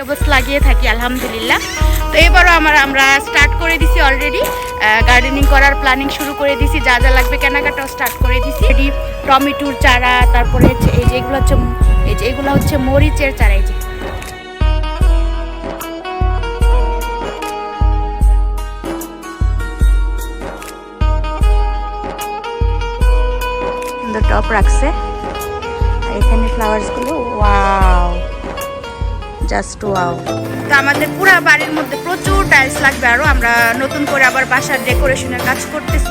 Vegetables লাগিয়ে থাকি, আলহামদুলিল্লাহ। তো এবারও আমার, আমরা স্টার্ট করে দিছি অলরেডি গার্ডেনিং করার প্ল্যানিং শুরু করে দিছি, যা যা লাগবে কেনাকাটাও স্টার্ট করে দিছি। এটি টমেটোর চারা, তারপরে হচ্ছে এই যে এগুলো হচ্ছে, এই যে এগুলো হচ্ছে মরিচের চারা, এই যে। টপ রাখছে। এখানে ফ্লাওয়ার্সগুলো ওয়াও জাস্ট ওয়াও। তো আমাদের পুরো বাড়ির মধ্যে প্রচুর টাইলস লাগবে আরও আমরা নতুন করে আবার বাসার ডেকোরেশনের কাজ করতেছি?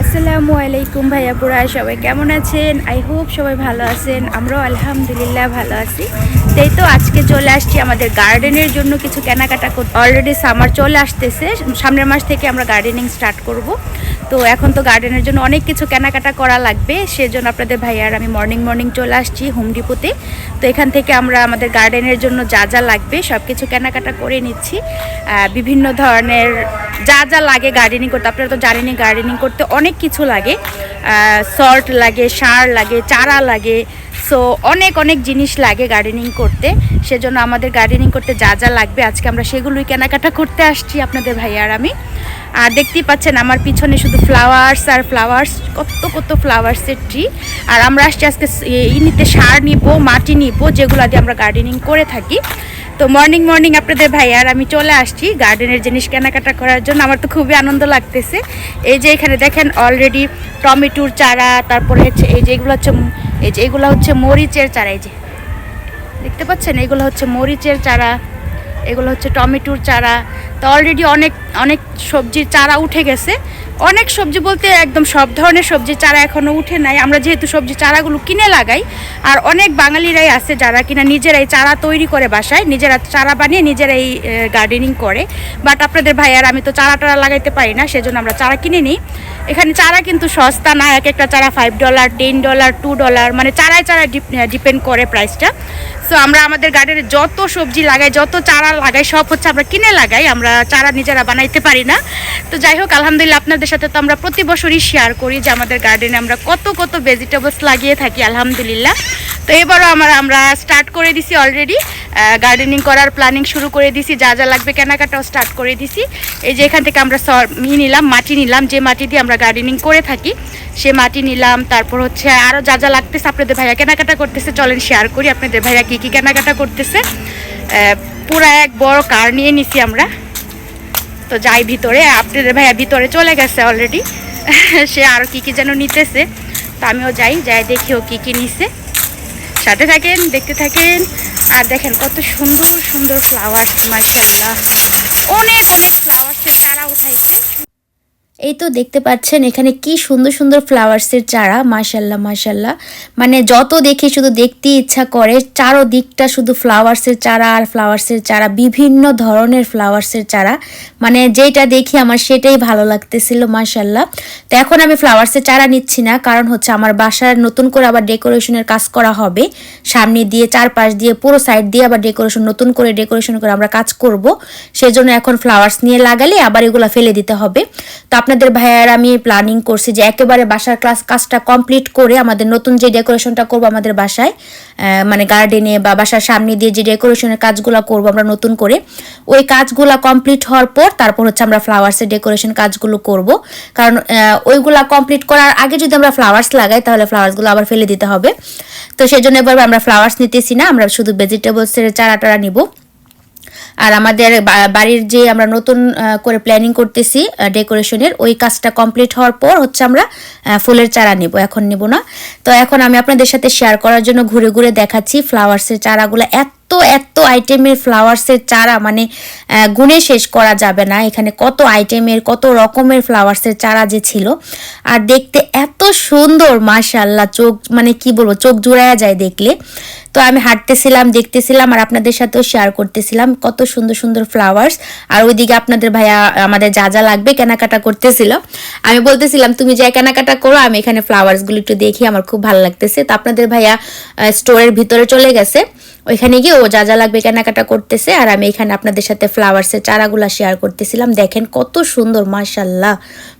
আসসালামু আলাইকুম ভাইয়া পুরা সবাই কেমন আছেন? আই হোপ সবাই ভালো আছেন আমরাও আলহামদুলিল্লাহ ভালো আছি। তাই তো আজকে চলে আসছি আমাদের গার্ডেনের জন্য কিছু কেনাকাটা করতে। অলরেডি সামার চলে আসতেছে সামনের মাস থেকে আমরা গার্ডেনিং স্টার্ট করব। তো এখন তো গার্ডেনের জন্য অনেক কিছু কেনাকাটা করা লাগবে, সেজন্য আপনাদের ভাইয়ার আমি মর্নিং মর্নিং চলে আসছি হোম ডিপোতে তো এখান থেকে আমরা আমাদের গার্ডেনের জন্য যা যা লাগবে সব কিছু কেনাকাটা করে নিচ্ছি। বিভিন্ন ধরনের যা যা লাগে গার্ডেনিং করতে, আপনারা তো জানেনই গার্ডেনিং করতে অনেক কিছু লাগে। সল্ট লাগে, সার লাগে, চারা লাগে সো অনেক অনেক জিনিস লাগে গার্ডেনিং করতে। সেজন্য আমাদের গার্ডেনিং করতে যা যা লাগবে আজকে আমরা সেগুলোই কেনাকাটা করতে আসছি আপনাদের ভাইয়া আর আমি। আর দেখতেই পাচ্ছেন আমার পিছনে শুধু ফ্লাওয়ার্স আর ফ্লাওয়ার্স কত কত ফ্লাওয়ার্সের ট্রি আর আমরা আসছি আজকে ই নিতে, সার নিব, মাটি নিব, যেগুলো দিয়ে আমরা গার্ডেনিং করে থাকি। তো মর্নিং মর্নিং আপনাদের ভাই, আর আমি চলে আসছি গার্ডেনের জিনিস কেনাকাটা করার জন্য। আমার তো খুবই আনন্দ লাগতেছে। এই যে এখানে দেখেন অলরেডি টমেটোর চারা, তারপরে হচ্ছে এই যে এগুলো হচ্ছে, এই যে এগুলো হচ্ছে মরিচের চারা, এই যে। দেখতে পাচ্ছেন? এগুলো হচ্ছে মরিচের চারা, এগুলো হচ্ছে টমেটোর চারা। তো অলরেডি অনেক অনেক সবজির চারা উঠে গেছে। অনেক সবজি বলতে একদম সব ধরনের সবজির চারা এখনও উঠে নাই। আমরা যেহেতু সবজি চারাগুলো কিনে লাগাই, আর অনেক বাঙালিরাই আছে যারা কিনা নিজেরাই চারা তৈরি করে বাসায়, নিজেরা চারা বানিয়ে নিজেরাই গার্ডেনিং করে। বাট আপনাদের ভাই, আর আমি তো চারা টারা লাগাইতে পারি না, সেজন্য আমরা চারা কিনে নিই। এখানে চারা কিন্তু সস্তা না, এক একটা চারা five dollar ten dollar two dollar মানে চারায় চারায় ডিপেন্ড করে প্রাইসটা সো আমরা আমাদের গার্ডেনে যত সবজি লাগাই, যত চারা লাগাই, সব হচ্ছে আমরা কিনে লাগাই। আমরা চারা নিজেরা বানাইতে পারি না। তো যাই হোক আলহামদুলিল্লাহ আপনাদের সাথে তো আমরা প্রতি বছরই শেয়ার করি যে আমাদের গার্ডেনে আমরা কত কত ভেজিটেবলস লাগিয়ে থাকি, আলহামদুলিল্লাহ। তো এবারও আমরা আমরা স্টার্ট করে দিছি অলরেডি গার্ডেনিং করার প্ল্যানিং শুরু করে দিছি, যা যা লাগবে কেনাকাটাও স্টার্ট করে দিছি। এই যে এখান থেকে আমরা ই নিলাম, মাটি নিলাম, যে মাটি দিয়ে আমরা গার্ডেনিং করে থাকি, সে মাটি নিলাম, তারপর হচ্ছে আরও যা যা লাগতেছে আপনাদের ভাইয়া কেনাকাটা করতেছে, চলেন শেয়ার করি। আপনাদের ভাইয়া কী কী কেনাকাটা করতেছে? পুরা এক বড় কার নিয়ে নিছি আমরা। তো যাই ভিতরে আপনাদের ভাইয়া ভিতরে চলে গেছে অলরেডি সে আরও কী কী যেন নিতেছে। তো আমিও যাই যাই দেখি ও কী কী নিছে। সাথে থাকেন, দেখতে থাকেন। আর দেখেন কত সুন্দর সুন্দর ফ্লাওয়ার মার্শাল্লাহ অনেক অনেক ফ্লাওয়ার্সের চারা উঠাইছে। এই তো দেখতে পাচ্ছেন এখানে কি সুন্দর সুন্দর ফ্লাওয়ার্সের চারা মাশাল্লাহ মাশাল্লাহ মানে যত দেখি শুধু দেখতে ইচ্ছা করে চারো দিকটা শুধু ফ্লাওয়ার্সের চারা আর ফ্লাওয়ার্সের চারা, বিভিন্ন ধরনের ফ্লাওয়ার্সের চারা। মানে যেটা দেখি আমার সেটাই ভালো লাগতেছিল মাশাল্লাহ তো এখন আমি ফ্লাওয়ার্সের চারা নিচ্ছি না, কারণ হচ্ছে আমার বাসার নতুন করে আবার ডেকোরেশনের কাজ করা হবে। সামনে দিয়ে, চারপাশ দিয়ে, পুরো সাইড দিয়ে আবার ডেকোরেশন নতুন করে ডেকোরেশন করে আমরা কাজ করব। সেজন্য এখন ফ্লাওয়ার্স নিয়ে লাগালে আবার এগুলো ফেলে দিতে হবে। তো আপনাদের ভাইয়ার, আমি প্ল্যানিং করছি যে একেবারে বাসার ক্লাস কাজটা কমপ্লিট করে আমাদের নতুন যে ডেকোরেশনটা করব আমাদের বাসায় মানে গার্ডেনে বা বাসার সামনে দিয়ে যে ডেকোরেশনের কাজগুলো করব আমরা নতুন করে, ওই কাজগুলো কমপ্লিট হওয়ার পর তারপর হচ্ছে আমরা ফ্লাওয়ার্সের ডেকোরেশন কাজগুলো করব। কারণ ওইগুলা কমপ্লিট করার আগে যদি আমরা ফ্লাওয়ার্স লাগাই তাহলে ফ্লাওয়ার্সগুলো আবার ফেলে দিতে হবে। তো সেই জন্য এবার আমরা ফ্লাওয়ার্স নিতেছি না, আমরা শুধু ভেজিটেবলসের চারা টারা নিব। আর আমাদের বাড়ির যে আমরা নতুন করে প্ল্যানিং করতেছি ডেকোরেশনের ওই কাজটা কমপ্লিট হওয়ার পর হচ্ছে আমরা ফুলের চারা নিব। এখন নিব না। তো এখন আমি আপনাদের সাথে শেয়ার করার জন্য ঘুরে ঘুরে দেখাচ্ছি ফ্লাওয়ার্সের চারাগুলো এত এত আইটেমের ফ্লাওয়ার্সের চারা মানে গুণে শেষ করা যাবে না। এখানে কত আইটেমের কত রকমের ফ্লাওয়ার্সের চারা যে ছিল। আর দেখতে এত সুন্দর মাশাল্লাহ চোখ মানে কি বলব, চোখ জুড়ায়া যায় দেখলে। তো আমি হাঁটতেছিলাম, দেখতেছিলাম, আর আপনাদের সাথেও শেয়ার করতেছিলাম কত সুন্দর সুন্দর ফ্লাওয়ার্স আর ওইদিকে আপনাদের ভাইয়া, আমাদের যা যা লাগবে কেনাকাটা করতেছিল। আমি বলতেছিলাম, তুমি যা কেনাকাটা করো, আমি এখানে ফ্লাওয়ার্সগুলো একটু দেখি, আমার খুব ভালো লাগতেছে। তো আপনাদের ভাইয়া স্টোরের ভিতরে চলে গেছে। ওইখানে গিয়ে ও যা যা লাগবে কেনাকাটা করতেছে, আর আমি এখানে আপনাদের সাথে ফ্লাওয়ার্সের চারাগুলা শেয়ার করতেছিলাম। দেখেন কত সুন্দর মার্শাল্লাহ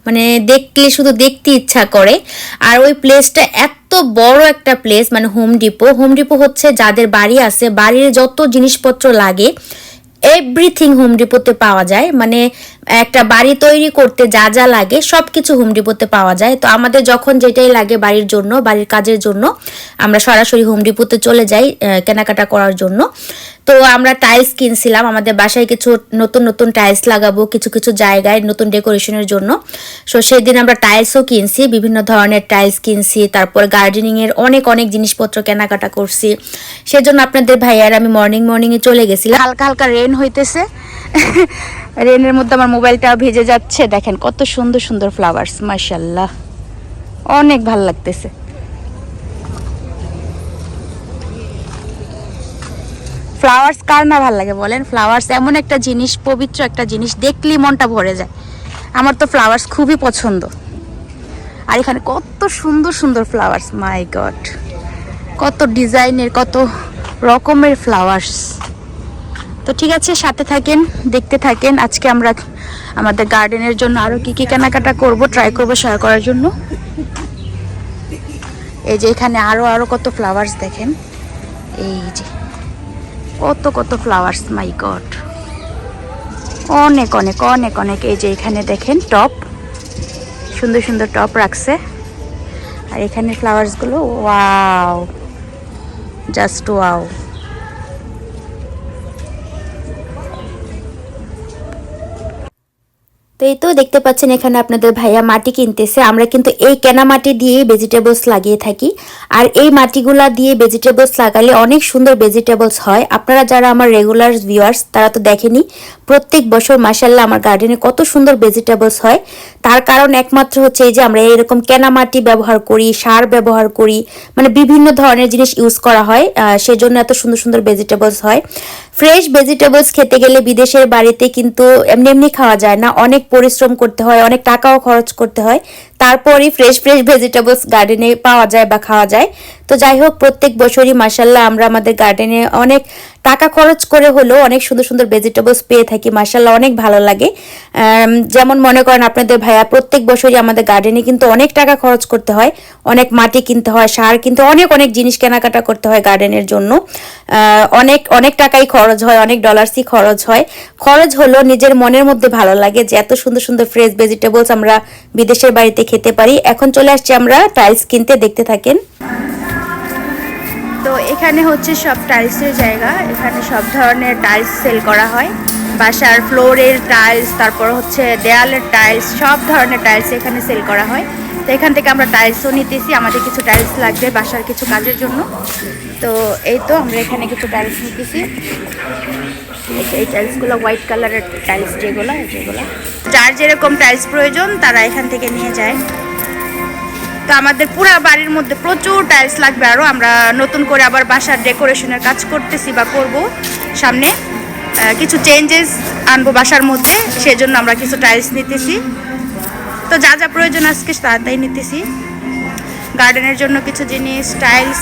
মানে দেখলে শুধু দেখতে ইচ্ছা করে। আর ওই প্লেসটা এত বড় একটা প্লেস মানে হোম ডিপো হোম ডিপো হচ্ছে যাদের বাড়ি আছে, বাড়ির যত জিনিসপত্র লাগে এভরিথিং হোম ডিপোতে পাওয়া যায়। মানে একটা বাড়ি তৈরি করতে যা যা লাগে সব কিছু হোম ডিপোতে পাওয়া যায়। তো আমাদের যখন যেটাই লাগে বাড়ির জন্য, বাড়ির কাজের জন্য, আমরা সরাসরি হোম ডিপোতে চলে যাই কেনাকাটা করার জন্য। তো আমরা টাইলস কিনছিলাম, আমাদের বাসায় কিছু নতুন নতুন টাইলস লাগাবো, কিছু কিছু জায়গায় নতুন ডেকোরেশনের জন্য। সো সেদিন আমরা টাইলসও কিনছি, বিভিন্ন ধরনের টাইলস কিনছি, তারপর গার্ডেনিংয়ের অনেক অনেক জিনিসপত্র কেনাকাটা করছি। সেজন্য আপনাদের ভাইয়ার আমি মর্নিং মর্নিংয়ে চলে গেছিলাম। হালকা হালকা রেন হইতেছে। রেনের মধ্যে আমার মোবাইলটা ভিজে যাচ্ছে। দেখেন কত সুন্দর সুন্দর ফ্লাওয়ার্স মাশাল্লাহ অনেক ভালো লাগতেছে। ফ্লাওয়ার্স কার না ভালো লাগে বলেন? ফ্লাওয়ার্স এমন একটা জিনিস, পবিত্র একটা জিনিস, দেখলেই মনটা ভরে যায়। আমার তো ফ্লাওয়ার্স খুবই পছন্দ। আর এখানে কত সুন্দর সুন্দর ফ্লাওয়ার্স, মাই গড। কত ডিজাইনের, কত রকমের ফ্লাওয়ার্স। তো ঠিক আছে, সাথে থাকেন, দেখতে থাকেন। আজকে আমরা আমাদের গার্ডেনের জন্য আরও কি কি কেনাকাটা করব ট্রাই করব শেয়ার করার জন্য। এই যে এখানে আরও আরও কত ফ্লাওয়ার্স দেখেন। এই যে। কত কত ফ্লাওয়ার্স মাই গড অনেক অনেক অনেক অনেক। এই যে এখানে দেখেন টপ সুন্দর সুন্দর টপ রাখছে। আর এখানে ফ্লাওয়ার্সগুলো ওয়াও জাস্ট ওয়াও তো এই তো দেখতে পাচ্ছেন এখানে আপনাদের ভাইয়া মাটি কিনতেছে। আমরা কিন্তু এই কেনা মাটি দিয়েই ভেজিটেবলস লাগিয়ে থাকি। আর এই মাটিগুলা দিয়ে ভেজিটেবলস লাগালে অনেক সুন্দর ভেজিটেবলস হয়। আপনারা যারা আমার রেগুলার ভিউয়ার্স তারা তো দেখেনি, প্রত্যেক বছর মাসাল্লাহ আমার গার্ডেনে কত সুন্দর ভেজিটেবলস হয়। তার কারণ একমাত্র হচ্ছে যে আমরা এরকম কেনা মাটি ব্যবহার করি, সার ব্যবহার করি মানে বিভিন্ন ধরনের জিনিস ইউজ করা হয় সেজন্য এত সুন্দর সুন্দর ভেজিটেবলস হয়। ফ্রেশ ভেজিটেবলস খেতে গেলে বিদেশের বাড়িতে কিন্তু এমনি এমনি খাওয়া যায় না। অনেক পরিশ্রম করতে হয়, অনেক টাকাও খরচ করতে হয়। তারপরই ফ্রেশ ফ্রেশ ভেজিটেবলস গার্ডেনে পাওয়া যায় বা খাওয়া যায়। তো যাই হোক, প্রত্যেক বছরই মাসাল্লাহ আমরা আমাদের গার্ডেনে অনেক টাকা খরচ করে হলেও অনেক সুন্দর সুন্দর ভেজিটেবলস পেয়ে থাকি। মাসাল্লাহ অনেক ভালো লাগে। যেমন মনে করেন আপনাদের ভাইয়া, প্রত্যেক বছরই আমাদের গার্ডেনে কিন্তু অনেক টাকা খরচ করতে হয়, অনেক মাটি কিনতে হয়, সার কিনতে অনেক অনেক জিনিস কেনাকাটা করতে হয় গার্ডেনের জন্য। অনেক অনেক টাকাই খরচ হয়, অনেক ডলার্সই খরচ হয়। খরচ হলো নিজের মনের মধ্যে ভালো লাগে যে এত সুন্দর সুন্দর ফ্রেশ ভেজিটেবলস আমরা বিদেশের বাড়িতে খেতে পারি। এখন চলে আসছি আমরা টাইলস কিনতে, দেখতে থাকেন। তো এখানে হচ্ছে সব টাইলসের জায়গা, এখানে সব ধরনের টাইলস সেল করা হয়। বাসার ফ্লোরের টাইলস তারপর হচ্ছে দেয়ালের টাইলস সব ধরনের টাইলস এখানে সেল করা হয়। তো এখান থেকে আমরা টাইলসও নিতেছি, আমাদের কিছু টাইলস লাগবে বাসার কিছু কাজের জন্য। তো এই তো আমরা এখানে কিছু টাইলস নিতেছি। এই টাইলসগুলো হোয়াইট কালারের টাইলস যেগুলো যেগুলো। যার যেরকম টাইলস প্রয়োজন, তারা এখান থেকে নিয়ে যায়। তো আমাদের পুরো বাড়ির মধ্যে প্রচুর টাইলস লাগবে আরও আমরা নতুন করে আবার বাসার ডেকোরেশনের কাজ করতেছি বা করব সামনে। কিছু চেঞ্জেস আনব বাসার মধ্যে, সেজন্য আমরা কিছু টাইলস নিতেছি। তো যা যা প্রয়োজন আজকে তাড়াতাড়ি নিতেছি। গার্ডেনের জন্য কিছু জিনিস টাইলস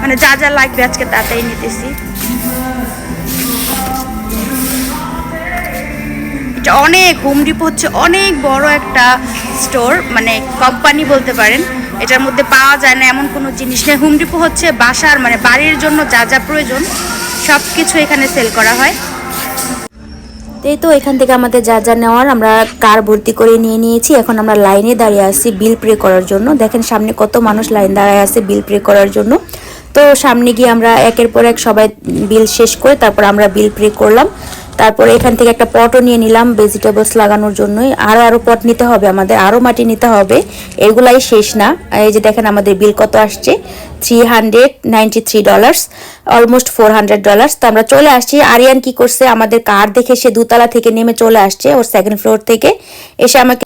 মানে যা যা লাগবে আজকে তাড়াতাড়ি নিতেছি। এটা অনেক হোম ডিপো হচ্ছে অনেক বড় একটা স্টোর মানে কোম্পানি বলতে পারেন। এটার মধ্যে পাওয়া যায় না, এমন কোনো জিনিস নেই। হোম ডিপো হচ্ছে বাসার মানে বাড়ির জন্য যা যা প্রয়োজন। সব কিছু এখানে সেল করা হয়। এই তো এখান থেকে আমাদের যা যা নেওয়ার আমরা কার ভর্তি করে নিয়ে নিয়েছি। এখন আমরা লাইনে দাঁড়িয়ে আছি বিল প্রে করার জন্য। দেখেন সামনে কত মানুষ লাইন দাঁড়ায় আছে বিল প্রে করার জন্য। তো সামনে গিয়ে আমরা একের পর এক সবাই বিল শেষ করে তারপর আমরা বিল প্রে করলাম। তারপরে এখান থেকে একটা পটও নিয়ে নিলাম ভেজিটেবলস লাগানোর জন্যই। আরও আরও পট নিতে হবে আমাদের আরও মাটি নিতে হবে। এগুলাই শেষ না। এই যে দেখেন আমাদের বিল কত আসছে? Three hundred three dollars almost four hundred dollars তো আমরা চলে আসছি। আরিয়ান কি করছে? আমাদের কার দেখে সে দুতলা থেকে নেমে চলে আসছে, ওর সেকেন্ড ফ্লোর থেকে। এসে আমাকে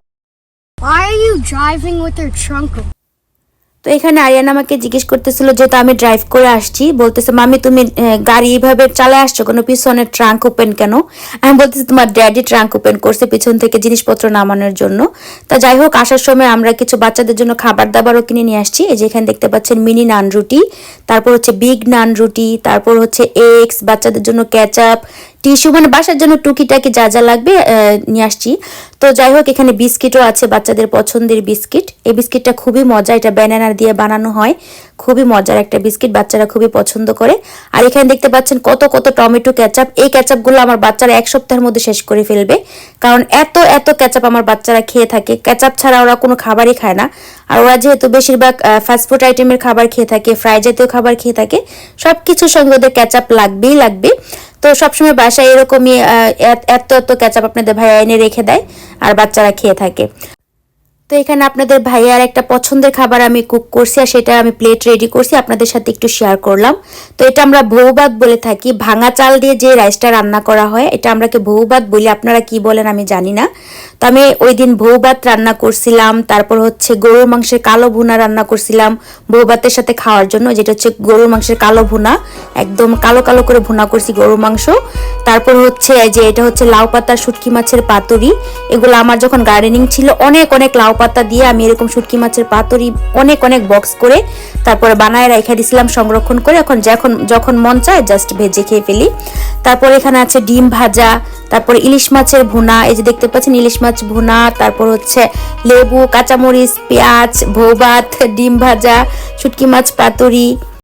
Why are you driving with your trunk? তো এখানে আরিয়ান আমাকে জিজ্ঞেস করতেছিল যেহেতু আমি ড্রাইভ করে আসছি। বলতেছে, মামি, তুমি গাড়ি এইভাবে চালায় আসছো কোনো? পিছনে ট্রাঙ্ক ওপেন কেন? আমি বলতেছি, তোমার ড্যাডি ট্রাঙ্ক ওপেন করছে পিছন থেকে জিনিসপত্র নামানোর জন্য। তা যাই হোক, আসার সময় আমরা কিছু বাচ্চাদের জন্য খাবার দাবারও কিনে নিয়ে আসছি। এই যে এখানে দেখতে পাচ্ছেন মিনি নান রুটি তারপর হচ্ছে বিগ নান রুটি তারপর হচ্ছে এগস বাচ্চাদের জন্য ক্যাচআপ টিস্যু মানে বাসার জন্য টুকিটাকি যা যা লাগবে নিয়ে আসছি। তো যাই হোক, এখানে বিস্কিটও আছে, বাচ্চাদের পছন্দের বিস্কিট। এই বিস্কিটটা খুবই মজা, এটা ব্যানানা দিয়ে বানানো হয়। খুবই মজার একটা বিস্কিট বাচ্চারা খুবই পছন্দ করে। আর এখানে দেখতে পাচ্ছেন কত কত টমেটো ক্যাচাপ এই ক্যাচাপগুলো আমার বাচ্চারা এক সপ্তাহের মধ্যে শেষ করে ফেলবে। কারণ এত এত ক্যাচাপ আমার বাচ্চারা খেয়ে থাকে। ক্যাচাপ ছাড়া ওরা কোনো খাবারই খায় না। আর ওরা যেহেতু বেশিরভাগ ফাস্টফুড আইটেমের খাবার খেয়ে থাকে ফ্রাই জাতীয় খাবার খেয়ে থাকে সব কিছুর সঙ্গে ওদের ক্যাচাপ লাগবেই লাগবে। তো সবসময় বাসায় এরকমই এত এত ক্যাচাপ আপনাদের ভাইয়া এনে রেখে দেয়, আর বাচ্চারা খেয়ে থাকে। তো এখানে আপনাদের ভাইয়ার একটা পছন্দের খাবার আমি কুক করছি আর সেটা আমি প্লেট রেডি করছি, আপনাদের সাথে একটু শেয়ার করলাম। তো এটা আমরা ভৌবাত বলে থাকি, ভাঙা চাল দিয়ে যে রাইসটা রান্না করা হয়, এটা আমরাকে ভৌবাত বলি, আপনারা কি বলেন আমি জানি না। তো আমি ওই দিন ভৌবাত রান্না করছিলাম, তারপর হচ্ছে গরুর মাংসের কালো ভুনা রান্না করছিলাম ভৌবাতের সাথে খাওয়ার জন্য, যেটা হচ্ছে গরুর মাংসের কালো ভুনা, একদম কালো কালো করে ভুনা করছি গরুর মাংস। তারপর হচ্ছে যে এটা হচ্ছে লাউ পাতার শুটকি মাছের পাতুরি, এগুলো আমার যখন গার্ডেনিং ছিল, অনেক অনেক লাউ পাতা দিয়ে আমি এরকম শুটকি মাছের পাতুরি অনেক অনেক বক্স করে তারপরে বানায় রেখে দিছিলাম সংরক্ষণ করে। এখন যখন যখন মন চায় জাস্ট ভেজে খেয়ে ফেলি। তারপর এখানে আছে ডিম ভাজা, তারপরে ইলিশ মাছের ভুনা, এই যে দেখতে পাচ্ছেন ইলিশ মাছ ভুনা, তারপর হচ্ছে লেবু, কাঁচামরিচ, পেঁয়াজ ভৌবাত ডিম ভাজা, শুটকি মাছ, পাতুরি